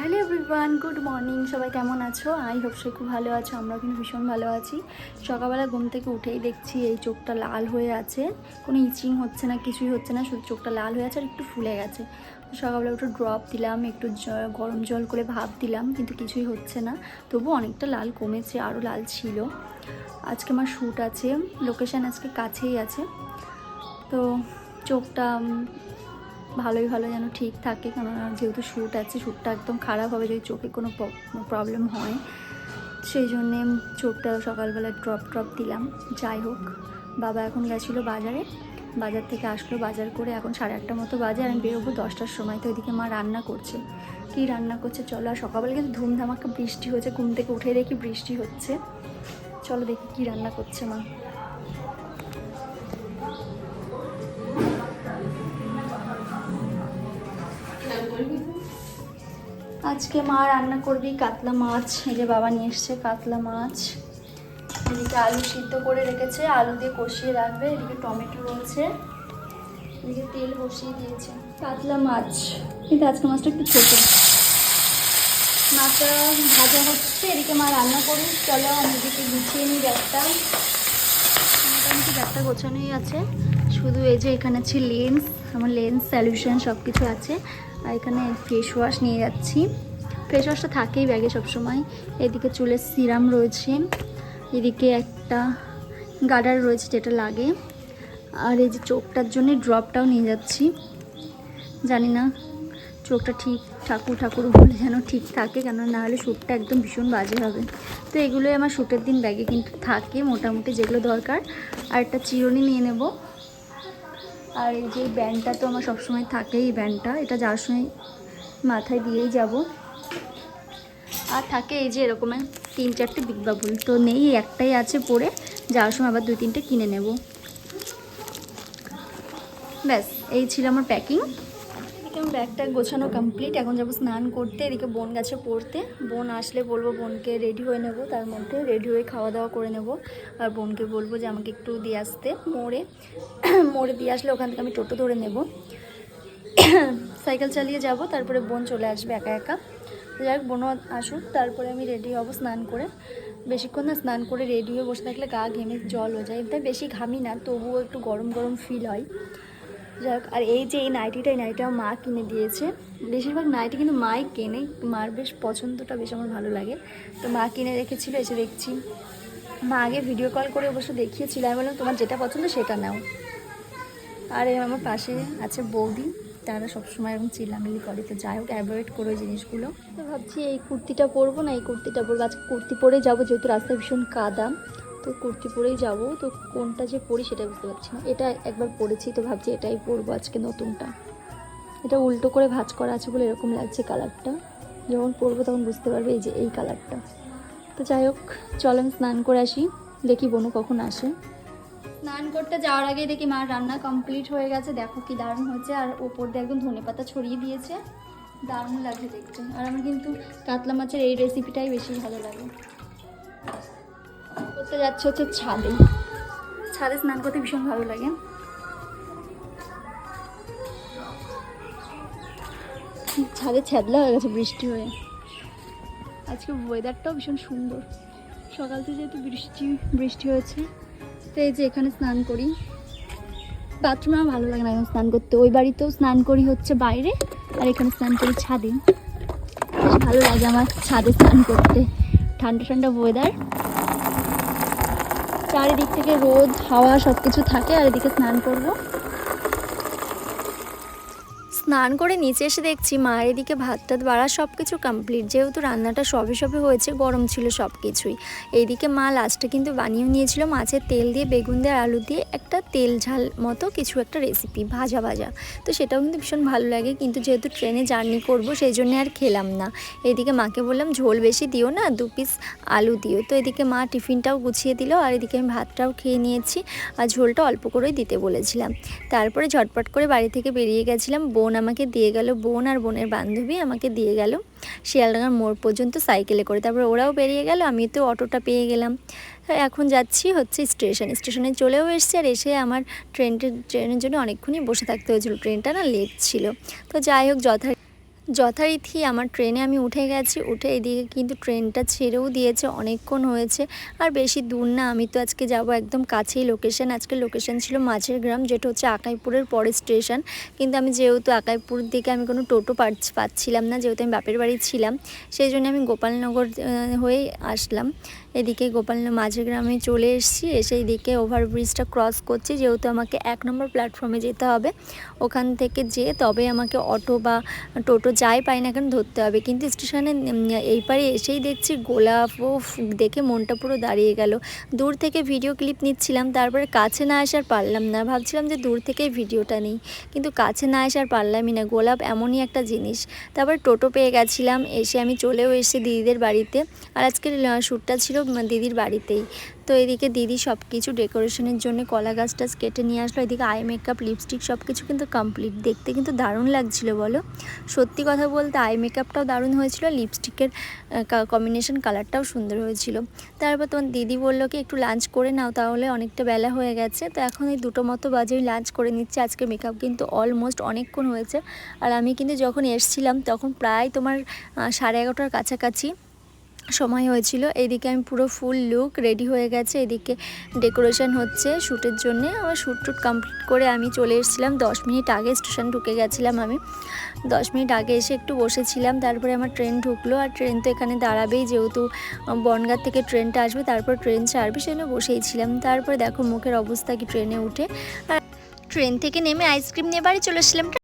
Hello everyone, good morning. সবাই কেমন আছো? আই হোপ সে খুব ভালো আছো, আমরাও কিন্তু ভীষণ ভালো আছি। সকালবেলা ঘুম থেকে উঠেই দেখছি এই চোখটা লাল হয়ে আছে। কোনো ইচিং হচ্ছে না, কিছুই হচ্ছে না, শুধু চোখটা লাল হয়ে আছে আর একটু ফুলে গেছে। সকালবেলা একটু ড্রপ দিলাম, একটু গরম জল করে ভাপ দিলাম, কিন্তু কিছুই হচ্ছে না। তবু অনেকটা লাল কমেছে আরও লাল ছিল। আজকে আমার শ্যুট আছে লোকেশান আজকে কাছেই আছে। তো চোখটা ভালোই ভালো যেন ঠিক থাকে, কেননা যেহেতু শ্যুট আছে শ্যুটটা একদম খারাপ হবে, যদি চোখে কোনো প্রবলেম হয়। সেই জন্যে চোখটা সকালবেলা ড্রপ ড্রপ দিলাম। যাই হোক, বাবা এখন গেছিল বাজারে। বাজার থেকে আসলো, বাজার করে এখন সাড়ে আটটার মতো বাজে আমি বেরোবো দশটার সময়। তো ওইদিকে মা রান্না করছে। কী রান্না করছে? চলো আর সকালবেলা কিন্তু ধুমধামাকা বৃষ্টি হয়েছে ঘুম থেকে উঠে দেখি বৃষ্টি হচ্ছে। চলো দেখি কী রান্না করছে মা। আজকে মা রান্না করবি কাতলা মাছ। এই যে বাবা নিয়ে এসছে কাতলা মাছ। এদিকে আলু সিদ্ধ করে রেখেছে, আলু দিয়ে কষিয়ে রাখবে। এদিকে টমেটো রয়েছে। এদিকে তেল বসিয়ে দিয়েছে। কাতলা মাছ। কিন্তু আজকে মাছটা একটু ছোটো। মাছটা ভাজা হচ্ছে, এদিকে মা রান্না করি চলো আমি এদিকে গুছিয়ে নিই ব্যাগটা। মোটামুটি ব্যাগটা গোছানোই আছে। শুধু এই যে এখানে আছে লেন্স, আমার লেন্স সলিউশন সব কিছু আছে। আর এখানে ফেস ওয়াশ নিয়ে যাচ্ছি। ফেস ওয়াশটা থাকেই ব্যাগে সবসময়। এদিকে চুলের সিরাম রয়েছে। এদিকে একটা গার্ডার রয়েছে যেটা লাগে। আর এই যে চোখটার জন্য ড্রপটাও নিয়ে যাচ্ছি। জানি না চোখটা ঠিক, ঠাকুর ঠাকুর বলে যেন ঠিক থাকে কেন না হলে শ্যুটটা একদম ভীষণ বাজে হবে। তো এগুলোই আমার শ্যুটের দিন ব্যাগে কিন্তু থাকে, মোটামুটি যেগুলো দরকার। আর একটা চিরুনি নিয়ে নেব। আর এই যে ব্যান্ডটা তো আমার সবসময় থাকে, এই ব্যান্ডটা, এটা যাওয়ার সময় মাথায় দিয়েই যাব। আর থাকে এই যে এরকমের তিন চারটে বিগ বাবুল তো নেই, একটাই আছে পরে যাওয়ার সময় আবার দুই তিনটে কিনে নেব। ব্যাস, এই ছিল আমার প্যাকিং আমার ব্যাগটা গোছানো কমপ্লিট এখন যাব স্নান করতে, এদিকে বোন গাছে পড়তে। বোন আসলে বলব বোনকে রেডি হয়ে নেব, তার মধ্যে রেডি হয়ে খাওয়া দাওয়া করে নেব। আর বোনকে বলব যে আমাকে একটু দিয়ে আসতে, মোড়ে। মোড়ে দিয়ে আসলে ওখান থেকে আমি টোটো ধরে নেব। সাইকেল চালিয়ে যাব, তারপরে বোন চলে আসবে একা একা। যাই বোনও আসুক, তারপরে আমি রেডি হব স্নান করে। বেশিক্ষণ না স্নান করে রেডি হয়ে বসে থাকলে গা ঘেমে জল হয়ে যায়। এমনি বেশি ঘামি না, তবুও একটু গরম গরম ফিল হয়। যাই হোক আর এই যে এই নাইটিটা এই নাইটিটা মা কিনে দিয়েছে। বেশিরভাগ নাইটি কিন্তু মাই কেনে, মার বেশ পছন্দটা বেশ আমার ভালো লাগে। তো মা কিনে রেখেছিল, এসে দেখছি। মা আগে ভিডিও কল করে অবশ্য দেখিয়েছিল, আমি বললাম, তোমার যেটা পছন্দ সেটা নাও। আর, আমার পাশে আছে বৌদি, তারা সবসময় এরকম চিল্লামিলি করে। তো যাই হোক অ্যাভয়েড করো জিনিসগুলো। তো ভাবছি এই কুর্তিটা পরবো না, এই কুর্তিটা পরবো। আজকে কুর্তি পরে যাব, যেহেতু রাস্তায় ভীষণ কাদা। তো কুর্তি পরেই যাব, তো কোনটা যে পরি সেটা বুঝতে পারছি না। এটা একবার পরেছি তো ভাবছি এটাই পরবো আজকে নতুনটা। এটা উল্টো করে ভাঁজ করা আছে বলে এরকম লাগছে কালারটা। যখন পরবো তখন বুঝতে পারবে এই যে এই কালারটা। তো যাই হোক, চলো আমি স্নান করে আসি, দেখি বনু কখন আসে। স্নান করতে যাওয়ার আগে দেখি মা রান্না কমপ্লিট হয়ে গেছে, দেখো কি দারুণ হয়েছে। আর ওপর দিয়ে একদম ধনে পাতা ছড়িয়ে দিয়েছে। দারুণ লাগছে দেখতে। আর আমার কিন্তু কাতলা মাছের এই রেসিপিটাই বেশি ভালো লাগে। করতে যাচ্ছে হচ্ছে ছাদে। ছাদে স্নান করতে ভীষণ ভালো লাগে। ছাদে ছ্যাদলা হয়ে গেছে বৃষ্টি হয়ে। আজকে ওয়েদারটাও ভীষণ সুন্দর। সকাল থেকে যেহেতু বৃষ্টি বৃষ্টি হয়েছে তো এই যে এখানে স্নান করি। বাথরুমে আমার ভালো লাগে না এখন স্নান করতে। ওই বাড়িতেও স্নান করি হচ্ছে বাইরে আর এখানে স্নান করি ছাদে। বেশ ভালো লাগে আমার ছাদে স্নান করতে। ঠান্ডা ঠান্ডা ওয়েদার চারিদিক থেকে রোদ হাওয়া সব কিছু থাকে আর এদিকে স্নান করব। স্নান করে নিচে এসে দেখছি মায়ের এদিকে ভাত টাত বাড়া সব কিছু কমপ্লিট যেহেতু রান্নাটা সবে সবে হয়েছে, গরম ছিল সব কিছুই এইদিকে মা লাস্টে কিন্তু বানিয়েও নিয়েছিল মাছের তেল দিয়ে বেগুন দিয়ে আলু দিয়ে একটা তেল ঝাল মতো কিছু একটা রেসিপি ভাজা ভাজা। তো সেটাও কিন্তু ভীষণ ভালো লাগে, কিন্তু যেহেতু ট্রেনে জার্নি করব সেই জন্য আর খেলাম না। এদিকে মাকে বললাম, ঝোল বেশি দিও না, দু পিস আলু দিও। তো এদিকে মা টিফিনটাও গুছিয়ে দিল, আর এদিকে আমি ভাতটাও খেয়ে নিয়েছি, আর ঝোলটা অল্প করেই দিতে বলেছিলাম। তারপরে ঝটপট করে বাড়ি থেকে বেরিয়ে গেছিলাম, বোন আমাকে দিয়ে গেল বোন আর বোনের বান্ধবী, আমাকে দিয়ে গেল শিয়ালডাঙ্গার মোড় পর্যন্ত সাইকেলে করে। তারপর ওরাও বেরিয়ে গেল, আমি তো অটোটা পেয়ে গেলাম। এখন যাচ্ছি হচ্ছে স্টেশন। স্টেশনে চলেও এসছি আর এসে আমার ট্রেনটা, ট্রেনের জন্য অনেকক্ষণই বসে থাকতে হয়েছিল। ট্রেনটা না লেট ছিল। তো যাই হোক যথা যথারীতি আমার ট্রেনে আমি উঠে গেছি, উঠে এদিকে কিন্তু ট্রেনটা ছেড়েও দিয়েছে, অনেকক্ষণ হয়েছে। আর বেশি দূর না, আমি তো আজকে যাব একদম কাছেই লোকেশন আজকে লোকেশন ছিল মাঝের গ্রাম, যেটা হচ্ছে আকাইপুরের পরের স্টেশন কিন্তু আমি যেহেতু আকাইপুর দিকে আমি কোনো টোটো পাচ্ছ- পাচ্ছিলাম না, যেহেতু আমি বাপের বাড়ি ছিলাম, সেই জন্য আমি গোপালনগর হয়ে আসলাম। এদিকে গোপাল মাঝের গ্রামে চলে এসেছি, এসে এদিকে ওভারব্রিজটা ক্রস করছি, যেহেতু আমাকে এক নম্বর প্ল্যাটফর্মে যেতে হবে। ওখান থেকে যেয়ে তবে আমাকে অটো বা টোটো যাই পাই না কেন ধরতে হবে। কিন্তু স্টেশনে এই পারে এসেই দেখছি গোলাপ ও দেখে মনটা পুরো দাঁড়িয়ে গেল। দূর থেকে ভিডিও ক্লিপ নিচ্ছিলাম, তারপরে কাছে না আসার পারলাম না। ভাবছিলাম যে দূর থেকে ভিডিওটা নেই, কিন্তু কাছে না আসার পারলামই না। গোলাপ এমনই একটা জিনিস। তারপর টোটো পেয়ে গেছিলাম, এসে আমি চলেও এসেছি দিদিদের বাড়িতে। আর আজকের শ্যুটটা ছিল দিদির বাড়িতেই। তো এদিকে দিদি সব কিছু ডেকোরেশনের জন্য কলা গাছ টাছ কেটে নিয়ে আসলো। এদিকে আই মেকআপ, লিপস্টিক সব কিছু কিন্তু কমপ্লিট। দেখতে কিন্তু দারুণ লাগছিল, বলো? সত্যি কথা বলতে আই মেকআপটাও দারুণ হয়েছিল, লিপস্টিকের কম্বিনেশন কালারটাও সুন্দর হয়েছিল। তারপর তোমার দিদি বলল কি, একটু লাঞ্চ করে নাও তাহলে, অনেকটা বেলা হয়ে গেছে। তো এখন এই দুটো মতো বাজে আমি লাঞ্চ করে নিচ্ছে। আজকে মেকআপ কিন্তু অলমোস্ট অনেকক্ষণ হয়েছে। আর আমি কিন্তু যখন এসছিলাম, তখন প্রায় তোমার সাড়ে এগারোটার কাছাকাছি। সময় হয়েছিল। এইদিকে আমি পুরো ফুল লুক রেডি হয়ে গেছে। এদিকে ডেকোরেশন হচ্ছে শ্যুটের জন্য। আমার শ্যুট টুট কমপ্লিট করে আমি চলে এসেছিলাম। দশ মিনিট আগে স্টেশন ঢুকে গেছিলাম আমি। দশ মিনিট আগে এসে একটু বসেছিলাম। তারপরে আমার ট্রেন ঢুকলো। আর ট্রেন তো এখানে দাঁড়াবেই যেহেতু বনগাঁ থেকে ট্রেনটা আসবে, তারপর ট্রেন ছাড়বে সেজন্য বসেই ছিলাম। তারপরে দেখো মুখের অবস্থা কি ট্রেনে উঠে। আর ট্রেন থেকে নেমে আইসক্রিম নিয়ে বাড়ি চলে এসেছিলাম।